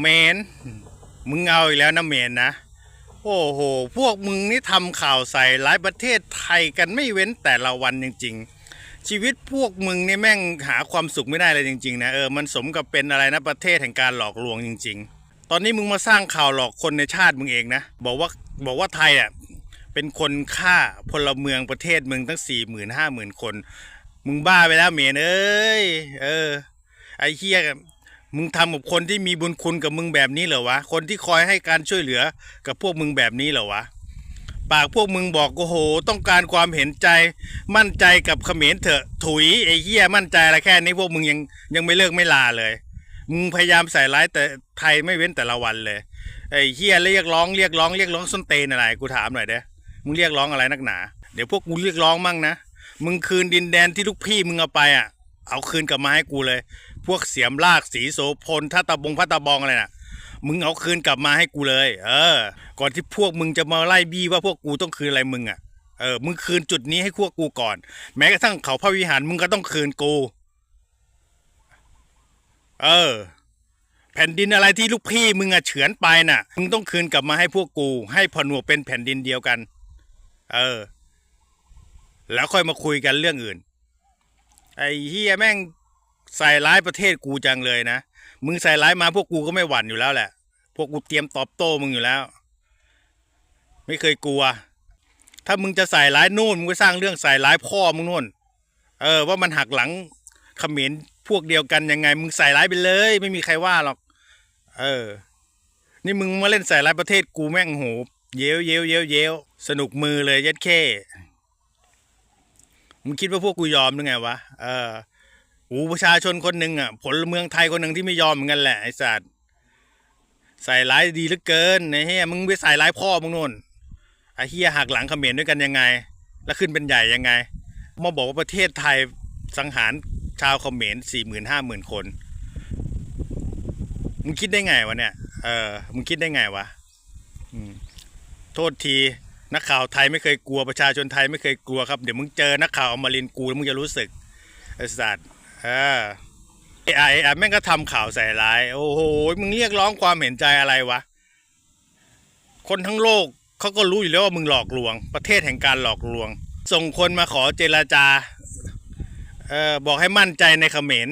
เมน มึงเอาอีกแล้วนะเมนนะ โอ้โห พวกมึงนี่ทำข่าวใส่หลายประเทศไทยกันไม่เว้นแต่ละวันจริง ๆ ชีวิตพวกมึงนี่แม่งหาความสุขไม่ได้เลยจริงๆนะเออมันสมกับเป็นอะไรนะประเทศแห่งการหลอกลวงจริง ๆ ตอนนี้มึงมาสร้างข่าวหลอกคนในชาติมึงเองนะบอกว่าบอกว่าไทยอะเป็นคนฆ่าพลเมืองประเทศมึงตั้งสี่หมื่นห้าหมื่นคน มึงบ้าไปแล้วเมนเอ้ยเออไอ้เฮีย มึงทำกับคนที่มีบุญคุณกับมึงแบบนี้เหรอวะ คนที่คอยให้การช่วยเหลือกับพวกมึงแบบนี้เหรอวะ ปากพวกมึงบอกโอ้โห ต้องการความเห็นใจ มั่นใจกับเขมรเถอะ ถุยไอ้เหี้ยมั่นใจอะไรแค่นี้พวกมึงยังยังไม่เลิกไม่ลาเลย มึงพยายามใส่ร้ายแต่ไทยไม่เว้นแต่ละวันเลย ไอ้เหี้ยเรียกร้องเรียกร้องเรียกร้องส้นเตนอะไรกูถามหน่อยเด้มึงเรียกร้องอะไรนักหนา เดี๋ยวพวกกูเรียกร้องมั่งนะ มึงคืนดินแดนที่ลูกพี่มึงเอาไปอะ เอาคืนกลับมาให้กูเลย พวกเสียมลากสีโสพลท่าตะบงพัตตะบองอะไรน่ะ มึงเอาคืนกลับมาให้กูเลย เออ ก่อนที่พวกมึงจะมาไล่บี้ว่าพวกกูต้องคืนอะไรมึงอะเออมึงคืนจุดนี้ให้พวกกูก่อน แม้กระทั่งเขาพระวิหารมึงก็ต้องคืนกู เออ แผ่นดินอะไรที่ลูกพี่มึงอะเฉือนไปน่ะ มึงต้องคืนกลับมาให้พวกกู ให้ผนวกเป็นแผ่นดินเดียวกัน เออ แล้วค่อยมาคุยกันเรื่องอื่น ไอ้เฮียแม่งใส่ร้ายประเทศกูจังเลยนะ มึงใส่ร้ายมาพวกกูก็ไม่หวั่นอยู่แล้วแหละ พวกกูเตรียมตอบโต้มึงอยู่แล้ว ไม่เคยกลัว ถ้ามึงจะใส่ร้ายนู่นมึงก็สร้างเรื่องใส่ร้ายพ่อมึงนู่น เออ ว่ามันหักหลังเขมรพวกเดียวกันยังไง มึงใส่ร้ายไปเลย ไม่มีใครว่าหรอก เออ นี่มึงมาเล่นใส่ร้ายประเทศกูแม่งโหเย้วเย้วเย้วเย้วสนุกมือเลยยัดเข้ มึงคิดว่าพวกกูยอมหรือไงวะเอออูประชาชนคนหนึ่งอะผลเมืองไทยคนหนึ่งที่ไม่ยอมเหมือนกันแหละไอ้สัตว์ใส่ร้ายดีเหลือเกินไอ้เฮียมึงไปใส่ร้ายพ่อมึงนู่นไอ้เฮียหักหลังเขมรด้วยกันยังไง แล้วขึ้นเป็นใหญ่ยังไงมาบอกว่าประเทศไทยสังหารชาวเขมรสี่หมื่นห้าหมื่นคน มึงคิดได้ไงวะเนี่ย เออ มึงคิดได้ไงวะอืมโทษที นักข่าวไทยไม่เคยกลัวประชาชนไทยไม่เคยกลัวครับเดี๋ยวมึงเจอนักข่าวอมรินกูแล้วมึงจะรู้สึกไอ้สัตว์เออไอ้ไอ้แม่งก็ทำข่าวใส่ร้าย โอ้โหมึงเรียกร้องความเห็นใจอะไรวะคนทั้งโลกเขาก็รู้อยู่แล้วว่ามึงหลอกลวง ประเทศแห่งการหลอกลวง ส่งคนมาขอเจรจาเออบอกให้มั่นใจในเขมร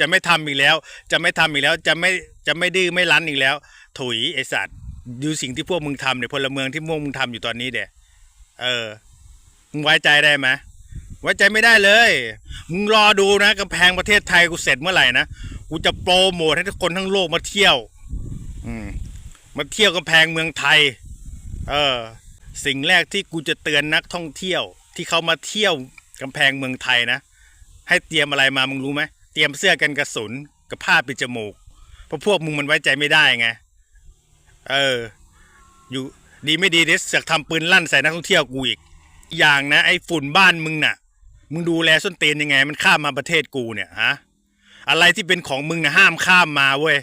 จะไม่ทำอีกแล้ว จะไม่ทำอีกแล้วจะไม่จะไม่ดื้อไม่รั้นอีกแล้ว ถุยไอสัตว์ ดูสิ่งที่พวกมึงทำเนี่ยพลเมืองที่พวกมึงทำอยู่ตอนนี้เด็เออมึงไว้ใจได้ไหมไว้ใจไม่ได้เลย มึงรอดูนะกำแพงประเทศไทยกูเสร็จเมื่อไหร่นะกูจะโปรโมทให้ทุกคนทั้งโลกมาเที่ยว อืมมาเที่ยวกำแพงเมืองไทย เออ สิ่งแรกที่กูจะเตือนนักท่องเที่ยว ที่เขามาเที่ยวกำแพงเมืองไทยนะให้เตรียมอะไรมามึงรู้ไหมเตรียมเสื้อกันกระสุนกับผ้าปิดจมูกเพราะพวกมึงมันไว้ใจไม่ได้ไง เออ อยู่ดีไม่ดีเดี๋ยวเสือกทำปืนลั่นใส่นักท่องเที่ยวกูอีก อย่างนะ ไอ้ฝุ่นบ้านมึงน่ะ มึงดูแลส้นเตีนยังไง มันข้ามมาประเทศกูเนี่ยฮะอะไรที่เป็นของมึงนะห้ามข้ามมาเว้ย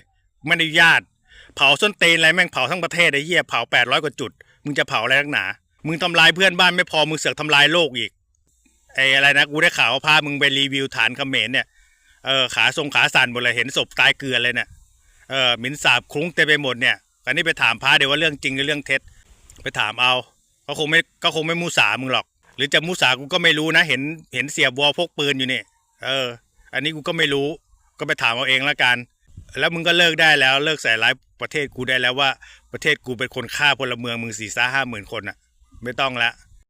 ไม่อนุญาต เผาส้นเตีนอะไรแม่งเผาทั้งประเทศไอ้เหี้ยเผาแปดร้อยกว่าจุด มึงจะเผาอะไรนักหนา มึงทำลายเพื่อนบ้านไม่พอมึงเสือกทำลายโลกอีกไอ้อะไรนะกูได้ข่าวว่าพามึงไปรีวิวฐานเขมรเนี่ยเออขาทรงขาสั่นหมดเลยเห็นศพตายเกลือเลยเนี่ยเออหมินสาบคลุ้งเต็มไปหมดเนี่ย อนนี้ไปถามพระเดี๋ยวว่าเรื่องจริงหรือเรื่องเท็จ ไปถามเอาเขาคงไม่ก็คงไม่มูสามึงหรอก หรือจะมูสากูก็ไม่รู้นะ เห็นเห็นเสียบวอพกปืนอยู่นี่ เออ อันนี้กูก็ไม่รู้ ก็ไปถามเอาเองละกัน แล้วมึงก็เลิกได้แล้ว เลิกใส่ร้ายประเทศกูได้แล้วว่า ประเทศกูเป็นคนฆ่าพลเมืองมึงสี่ซ่าห้าหมื่นคนอะ ไม่ต้องละ